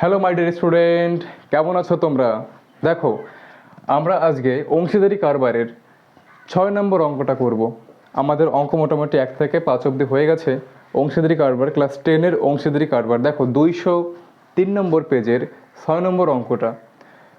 Hello my dear student কেমন আছো তোমরা? দেখো, আমরা আজকে অংশীদারি কারবারের ছয় নম্বর অঙ্কটা করব। আমাদের অঙ্ক মোটামুটি এক থেকে পাঁচ অবধি হয়ে গেছে। অংশীদারি কারবার, ক্লাস টেনের অংশীদারি কারবার। দেখো, দুইশো তিন নম্বর পেজের ছয় নম্বর অঙ্কটা।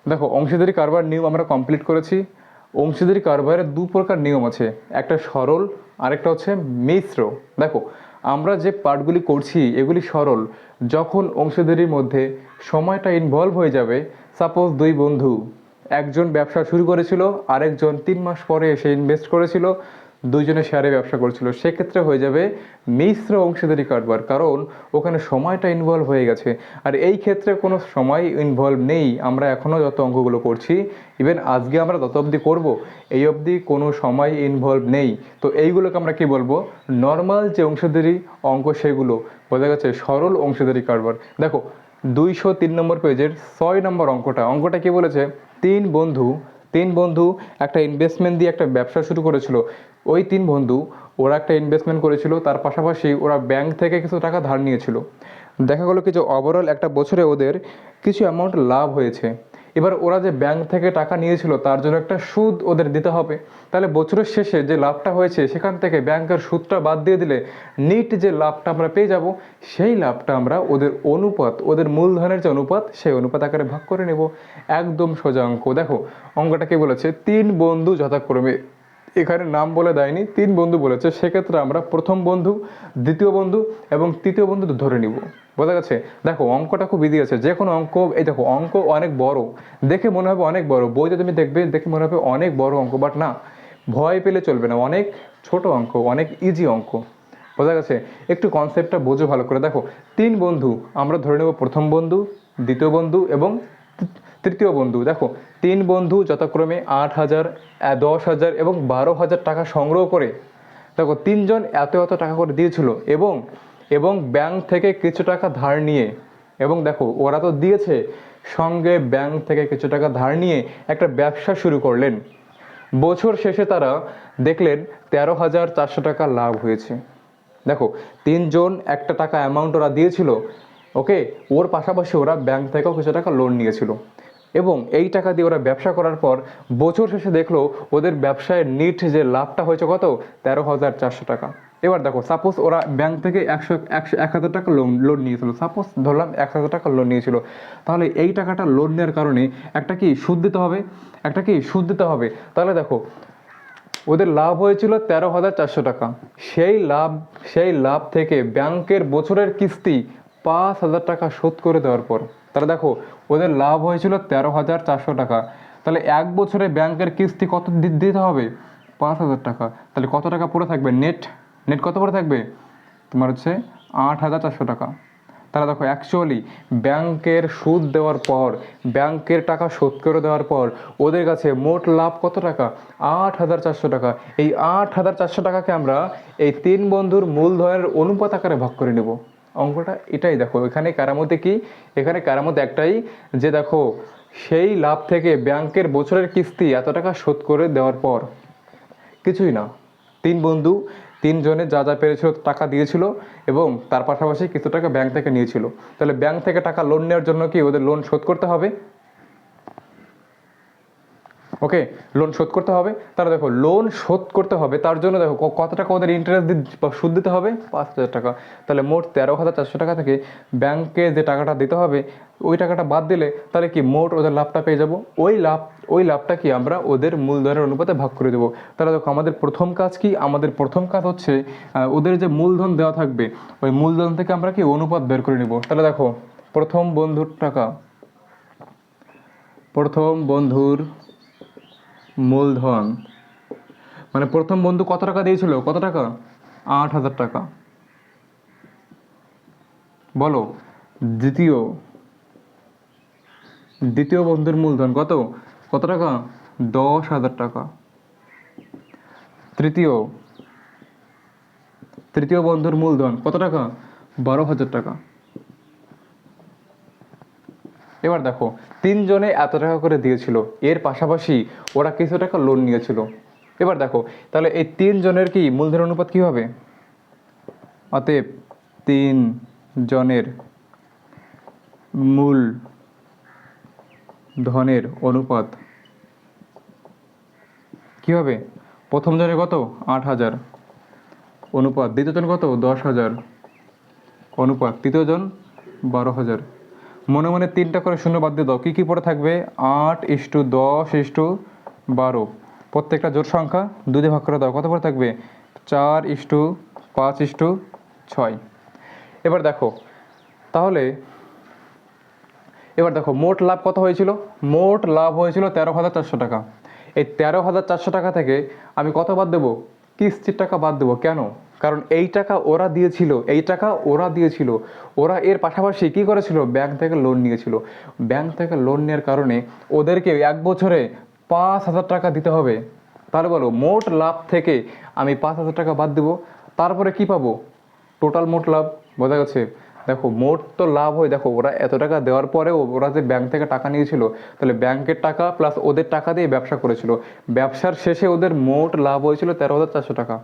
দেখো, অংশীদারি কারবার নিয়ম আমরা কমপ্লিট করেছি। অংশীদারি কারবারের দু প্রকার নিয়ম আছে। একটা সরল, আরেকটা হচ্ছে মিশ্র। দেখো, আমরা যে পার্টগুলি করছি, এগুলি সরল। যখন অংশীদারির মধ্যে সময়টা ইনভলভ হয়ে যাবে। সাপোজ দুই বন্ধু, একজন ব্যবসা শুরু করেছিল, আরেকজন তিন মাস পরে এসে ইনভেস্ট করেছিল দুইজনে শেয়ারে ব্যবসা করছিল। সেক্ষেত্রে হয়ে যাবে মিশ্র অংশীদারি কারবার, কারণ ওখানে সময়টা ইনভলভ হয়ে গেছে। আর এই ক্ষেত্রে কোনো সময় ইনভলভ নেই। আমরা এখনও যত অঙ্কগুলো করছি ইভেন আজকে আমরা তত অবধি করব, এই অবধি কোনো সময় ইনভলভ নেই। তো এইগুলোকে আমরা কি বলব? নর্মাল যে অংশীদারি অঙ্ক সেগুলো, বোঝা গেছে সরল অংশীদারি কারবার। দেখো দুইশো তিন নম্বর পেজের ছয় নম্বর অঙ্কটা। অঙ্কটা কি বলেছে? তিন বন্ধু তিন বন্ধু একটা ইনভেস্টমেন্ট দিয়ে একটা ব্যবসা শুরু করেছিল। ওই তিন বন্ধু, ওরা একটা ইনভেস্টমেন্ট করেছিল, তার পাশাপাশি ওরা ব্যাংক থেকে কিছু টাকা ধার নিয়েছিল। দেখা গেলো কিছু ওভারঅল একটা বছরে ওদের কিছু অ্যামাউন্ট লাভ হয়েছে। এবার ওরা যে ব্যাংক থেকে টাকা নিয়েছিল, তার জন্য একটা সুদ ওদের দিতে হবে। তাহলে বছরের শেষে যে লাভটা হয়েছে, সেখান থেকে ব্যাংকের সুদটা বাদ দিয়ে দিলে নিট যে লাভটা আমরা পেয়ে যাব, সেই লাভটা আমরা ওদের অনুপাত, ওদের মূলধনের যে অনুপাত, সেই অনুপাত আকারে ভাগ করে নেব। একদম সোজা অঙ্ক। দেখো, অঙ্কটা কি বলেছে? তিন বন্ধু যথাক্রমে এখানে নাম বলে দেয়নি, তিন বন্ধু বলেছে। সেক্ষেত্রে আমরা প্রথম বন্ধু, দ্বিতীয় বন্ধু এবং তৃতীয় বন্ধু ধরে নিব। বোঝা গেছে? দেখো, অঙ্কটা খুব ইজি আছে। যে কোনো অঙ্ক, এই দেখো, অঙ্ক অনেক বড়। দেখে মনে হবে অনেক বড়। বইতে তুমি দেখবে, দেখে মনে হবে অনেক বড় অঙ্ক বাট না, ভয় পেলে চলবে না। অনেক ছোট অঙ্ক, অনেক ইজি অঙ্ক। বোঝা গেছে? একটু কনসেপ্টটা বোঝো ভালো করে। দেখো, তিন বন্ধু, আমরা ধরে নেব প্রথম বন্ধু, দ্বিতীয় বন্ধু এবং তৃতীয় বন্ধু, দেখো, তিন বন্ধু যথাক্রমে আট হাজার, দশ হাজার এবং বারো হাজার টাকা সংগ্রহ করে, দেখো, তিনজন এত এত টাকা করে দিয়েছিল এবং এবং ব্যাংক থেকে কিছু টাকা ধার নিয়ে, এবং দেখো, ওরা তো দিয়েছে, সঙ্গে ব্যাংক থেকে কিছু টাকা ধার নিয়ে একটা ব্যবসা শুরু করলেন। বছর শেষে তারা দেখলেন তেরো হাজার চারশো টাকা লাভ হয়েছে। দেখো, তিনজন একটা টাকা অ্যামাউন্ট ওরা দিয়েছিল, ওকে, ওর পাশাপাশি ওরা ব্যাংক থেকেও কিছু টাকা লোন নিয়েছিল। এবং এই টাকা দিয়ে ওরা ব্যবসা করার পর বছর শেষে দেখল ওদের ব্যবসায় নিট যে লাভটা হয়েছে কত? তেরো হাজার চারশো টাকা। এবার দেখো সাপোজ ওরা ব্যাংক থেকে একশো একশো, এক হাজার টাকা লোন লোন নিয়েছিল। সাপোজ ধরলাম এক হাজার টাকা লোন নিয়েছিল। তাহলে এই টাকাটা লোন নেওয়ার কারণে একটা কি সুদ দিতে হবে? একটা কি সুদ দিতে হবে? তাহলে দেখো, ওদের লাভ হয়েছিল তেরো হাজার চারশো টাকা। সেই লাভ সেই লাভ থেকে ব্যাংকের বছরের কিস্তি পাঁচ হাজার টাকা শোধ করে দেওয়ার পর তাহলে দেখো, ওদের লাভ হয়েছিল তেরো হাজার চারশো টাকা। তাহলে এক বছরে ব্যাংকের কিস্তি কত দিতে হবে? পাঁচ হাজার টাকা। তাহলে কত টাকা পড়ে থাকবে? নেট নেট কত পড়ে থাকবে? তোমার হচ্ছে আট হাজার চারশো টাকা। তাহলে দেখো অ্যাকচুয়ালি ব্যাংকের সুদ দেওয়ার পর, ব্যাংকের টাকা শোধ করে দেওয়ার পর, ওদের কাছে মোট লাভ কত টাকা? আট হাজার চারশো টাকা। এই আট হাজার চারশো টাকাকে আমরা এই তিন বন্ধুর মূলধনের অনুপাত আকারে ভাগ করে নেব। অঙ্কটা এটাই দেখো, এখানে কারামতে কি? এখানে কারামতে একটাই যে দেখো, সেই লাভ থেকে ব্যাংকের বছরের কিস্তি এত টাকা শোধ করে দেওয়ার পর কিছুই না। তিন বন্ধু, তিনজনে যা যা পেরেছিল টাকা দিয়েছিল এবং তার পাশাপাশি কিছু টাকা ব্যাংক থেকে নিয়েছিল। তাহলে ব্যাংক থেকে টাকা লোন নেওয়ার জন্য কি ওদের লোন শোধ করতে হবে? ওকে লোন শোধ করতে হবে। তাহলে দেখো লোন শোধ করতে হবে, তার জন্য দেখো কত টাকা ওদের ইন্টারেস্ট বা সুদ দিতে হবে? পাঁচ হাজার টাকা। তাহলে মোট তেরো হাজার চারশো টাকা থেকে ব্যাংকে যে টাকাটা দিতে হবে, ওই টাকাটা বাদ দিলে তাহলে কি মোট ওদের লাভটা পেয়ে যাব? ওই লাভ, ওই লাভটা কি আমরা ওদের মূলধনের অনুপাতে ভাগ করে দেবো। তাহলে দেখো, আমাদের প্রথম কাজ কি? আমাদের প্রথম কাজ হচ্ছে ওদের যে মূলধন দেওয়া থাকবে, ওই মূলধন থেকে আমরা কি অনুপাত বের করে নিব? তাহলে দেখো, প্রথম বন্ধুর টাকা, প্রথম বন্ধুর মূলধন। মানে প্রথম বন্ধু কত টাকা দিয়েছিল? কত টাকা? আট হাজার টাকা। বলো, দ্বিতীয়। দ্বিতীয় বন্ধুর মূলধন কত? কত টাকা? দশ হাজার টাকা। তৃতীয়। তৃতীয় বন্ধুর মূলধন কত টাকা? বারো হাজার টাকা। এবার দেখো, তিনজনে এত টাকা করে দিয়েছিল, এর পাশাপাশি ওরা কিছু টাকা লোন নিয়েছিল। এবার দেখো, তাহলে এই তিনজনের কি মূলধন অনুপাত কী হবে? অতএব তিন জনের মূল ধনের অনুপাত কী হবে? প্রথম জনের কত? আট হাজার। অনুপাত, দ্বিতীয় জন কত? দশ হাজার। অনুপাত, তৃতীয় জন বারো হাজার। মনে মনে তিনটা করে শূন্য বাদ দিয়ে দাও। কী কী পড়ে থাকবে? আট ইস্টু দশ ইস্টু বারো। প্রত্যেকটা জোর সংখ্যা দুধে ভাগ করে দাও। কত পড়ে থাকবে? চার ইস্টু পাঁচ ইস্টু ছয়। এবার দেখো, তাহলে এবার দেখো, মোট লাভ কত হয়েছিল? মোট লাভ হয়েছিল তেরো হাজার চারশো টাকা। এই তেরো হাজার চারশো টাকা থেকে আমি কত বাদ দেবো? কিস্তির টাকা বাদ দেবো। কেন? কারণ এই টাকা ওরা দিয়েছিল, এই টাকা ওরা দিয়েছিল। ওরা এর পাশাপাশি কী করেছিল? ব্যাংক থেকে লোন নিয়েছিল। ব্যাংক থেকে লোন নেওয়ার কারণে ওদেরকে এক বছরে পাঁচ হাজার টাকা দিতে হবে। তাহলে বলো, মোট লাভ থেকে আমি পাঁচ হাজার টাকা বাদ দেবো। তারপরে কি পাবো? টোটাল মোট লাভ, বোঝা গেছে? দেখো, মোট তো লাভ হয়, দেখো, ওরা এত টাকা দেওয়ার পরেও ওরা যে ব্যাংক থেকে টাকা নিয়েছিল, তাহলে ব্যাংকের টাকা প্লাস ওদের টাকা দিয়ে ব্যবসা করেছিল। ব্যবসার শেষে ওদের মোট লাভ হয়েছিল তেরো হাজার চারশো টাকা।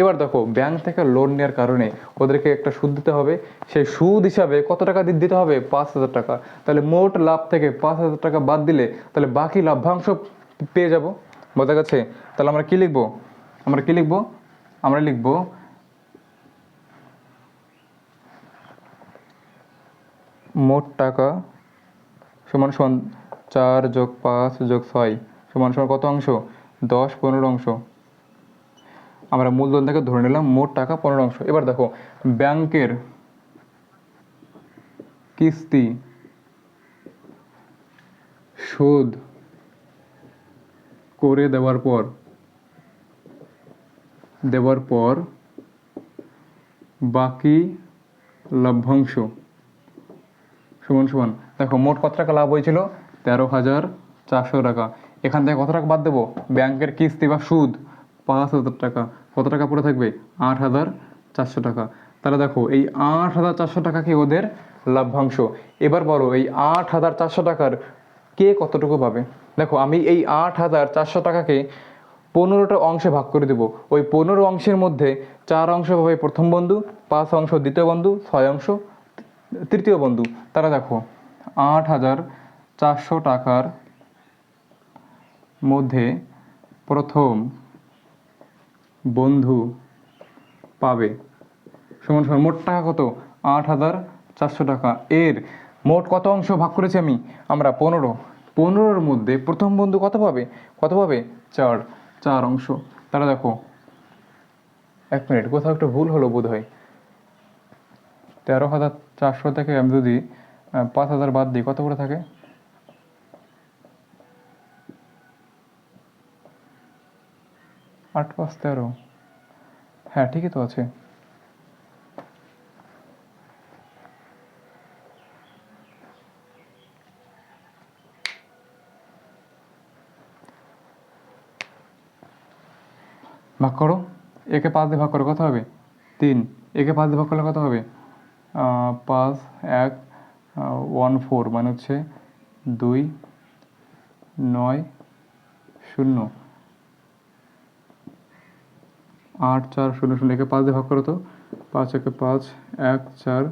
এবার দেখো ব্যাংক থেকে লোন নেওয়ার কারণে ওদেরকে একটা সুদ দিতে হবে। সেই সুদ হিসাবে কত টাকা দিতে হবে? পাঁচ হাজার টাকা। তাহলে মোট লাভ থেকে পাঁচ হাজার টাকা বাদ দিলে তাহলে বাকি লাভ্যাংশ পেয়ে যাব। বোঝা গেছে? তাহলে আমরা কি লিখব? আমরা কি লিখব? আমরা লিখব মোট টাকা সমান সমান চার যোগ পাঁচ যোগ ছয় সমান সমান কত অংশ? দশ পনেরো অংশ। আমরা মূলধন থেকে ধরে নিলাম মোট টাকা পনেরো অংশ। এবার দেখো, ব্যাংকের কিস্তি, শোধ করে দেওয়ার পর দেওয়ার পর বাকি লভ্যাংশ। সমান সমান, দেখো মোট কত টাকা লাভ হয়েছিল? তেরো হাজার চারশো টাকা। এখান থেকে কত টাকা বাদ দেবো? ব্যাংকের কিস্তি বা সুদ পাঁচ হাজার টাকা। কত টাকা পড়ে থাকবে? আট হাজার চারশো টাকা। তাহলে দেখো, এই আট হাজার চারশো টাকা কি ওদের লাভ্যাংশ? এবার বলো, এই আট হাজার চারশো টাকার কে কতটুকু পাবে? দেখো, আমি এই আট হাজার চারশো টাকাকে পনেরোটা অংশে ভাগ করে দেবো। ওই পনেরো অংশের মধ্যে চার অংশ পাবে প্রথম বন্ধু, পাঁচ অংশ দ্বিতীয় বন্ধু, ছয় অংশ তৃতীয় বন্ধু। তারা দেখো, আট হাজার চারশো টাকার মধ্যে প্রথম বন্ধু পাবে। সমান সমান, মোট টাকা কত? আট হাজার চারশো টাকা। এর মোট কত অংশ ভাগ করেছি আমি? আমরা পনেরো। পনেরোর মধ্যে প্রথম বন্ধু কত পাবে? কত পাবে? চার। চার অংশ। তারা দেখো, এক মিনিট, কোথাও একটা ভুল হলো বোধ হয় তেরো হাজার চারশো থেকে আমি যদি পাঁচ হাজার বাদ দিই, কত করে থাকে? আট পাঁচ তেরো। হ্যাঁ ঠিকই তো আছে। ভাগ করো। একে পাঁচ দিয়ে ভাগ করো কত হবে? তিন। একে পাঁচ দিয়ে ভাগ করলে কত হবে? পাঁচ, এক ওয়ান, ফোর। মানে হচ্ছে দুই, নয়, শূন্য। আট, চার, শূন্য শূন্য একে পাঁচ দিয়ে ভাগ করো তো। পাঁচ একে পাঁচ, এক, চার,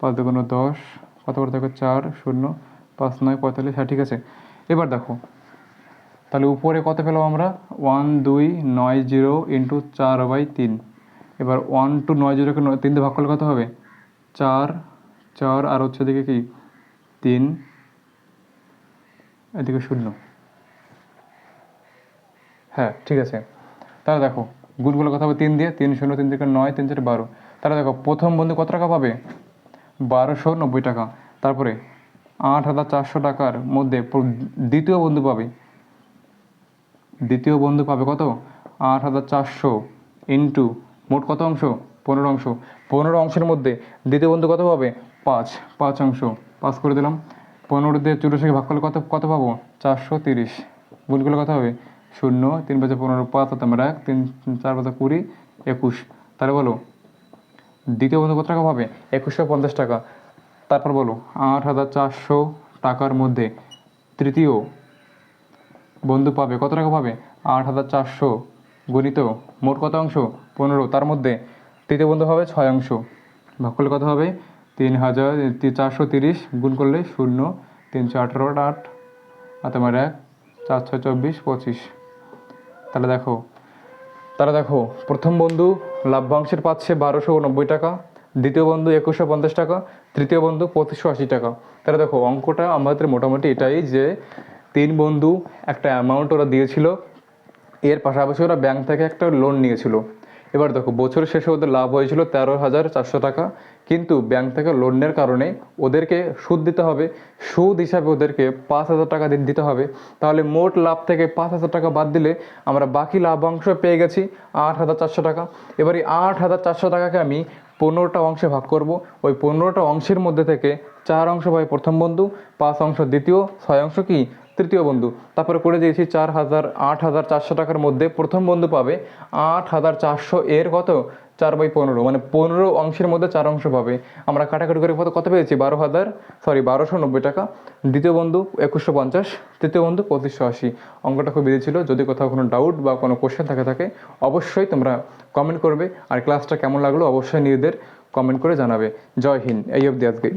পাঁচ দুগুণ দশ কত করে দেখো চার, শূন্য, পাঁচ নয়, পঁয়তাল্লিশ। হ্যাঁ ঠিক আছে। এবার দেখো, তাহলে উপরে কত পেলাম আমরা? ওয়ান, দুই, নয়, জিরো ইন্টু চার বাই তিন। এবার ওয়ান, টু, নয়, জিরোকে নয়, তিন দিয়ে ভাগ করলে কত হবে? চার চার, আর হচ্ছে এদিকে কি? তিন, এদিকে শূন্য। হ্যাঁ ঠিক আছে। তাহলে দেখো গুণগুলো কথা হবে তিন দিয়ে, তিন শূন্য, তিন থেকে নয়, তিন চারে বারো। তাহলে দেখো, প্রথম বন্ধু কত টাকা পাবে? বারোশো নব্বই টাকা। তারপরে আট হাজার চারশো টাকার মধ্যে দ্বিতীয় বন্ধু পাবে। দ্বিতীয় বন্ধু পাবে কত? আট হাজার চারশো ইন্টু মোট কত অংশ? পনেরো অংশ। পনেরো অংশের মধ্যে দ্বিতীয় বন্ধু কত পাবে? পাঁচ। পাঁচ অংশ। পাঁচ করে দিলাম। পনেরো দিয়ে চুরাশিকে ভাগ করলে কত কত পাবো? চারশো তিরিশ। গুণগুলো কত হবে শূন্য, তিন পাঁচে পনেরো, পাঁচ হাতে আমরা এক, তিন, চার পাঁচে কুড়ি, একুশ। তাহলে বলো, দ্বিতীয় বন্ধু কত টাকা পাবে? একুশশো পঞ্চাশ টাকা। তারপর বলো, আট হাজার চারশো টাকার মধ্যে তৃতীয় বন্ধু পাবে, কত টাকা পাবে? আট হাজার চারশো গণিত মোট কত অংশ? পনেরো। তার মধ্যে তৃতীয় বন্ধু হবে ছয় অংশ। ভাগ করলে কত হবে? তিন হাজার চারশো তিরিশ গুণ করলে শূন্য, তিনশো আঠারো, আট আর তোমার এক চার ছয় চব্বিশ, পঁচিশ। তাহলে দেখো তাহলে দেখো, প্রথম বন্ধু লাভ্যাংশের পাচ্ছে বারোশো নব্বই টাকা, দ্বিতীয় বন্ধু একুশশো পঞ্চাশ টাকা, তৃতীয় বন্ধু পঁচিশশো আশি টাকা। তাহলে দেখো, অঙ্কটা আমাদের মোটামুটি এটাই যে তিন বন্ধু একটা অ্যামাউন্ট ওরা দিয়েছিল, এর পাশাপাশি ওরা ব্যাংক থেকে একটা লোন নিয়েছিল। এবার দেখো বছরের শেষে ওদের লাভ হয়েছিল তেরো হাজার চারশো টাকা কিন্তু ব্যাংক থেকে লোনের কারণে ওদেরকে সুদ দিতে হবে। সুদ হিসাবে ওদেরকে পাঁচ হাজার টাকা দিতে হবে। তাহলে মোট লাভ থেকে পাঁচ হাজার টাকা বাদ দিলে আমরা বাকি লাভাংশ পেয়ে গেছি আট হাজার চারশো টাকা। এবার এই আট হাজার চারশো টাকাকে আমি পনেরোটা অংশে ভাগ করব। ওই পনেরোটা অংশের মধ্যে থেকে চার অংশ পাই প্রথম বন্ধু, পাঁচ অংশ দ্বিতীয়, ছয় অংশ কি তৃতীয় বন্ধু। তারপরে করে দিয়েছি চার হাজার, আট হাজার চারশো টাকার মধ্যে প্রথম বন্ধু পাবে। আট হাজার চারশো এর কত? চার বাই পনেরো মানে পনেরো অংশের মধ্যে চার অংশ পাবে। আমরা কাটাকাটি করে কত কত পেয়েছি? বারো হাজার সরি বারোশো নব্বই টাকা। দ্বিতীয় বন্ধু একুশশো পঞ্চাশ, তৃতীয় বন্ধু পঁচিশশো আশি। অঙ্কটা খুব বেশি ছিল, যদি কোথাও কোনো ডাউট বা কোনো কোশ্চেন থাকে থাকে, অবশ্যই তোমরা কমেন্ট করবে। আর ক্লাসটা কেমন লাগল অবশ্যই নিজেদের কমেন্ট করে জানাবে। জয় হিন্দ, এই অবধি আজকে।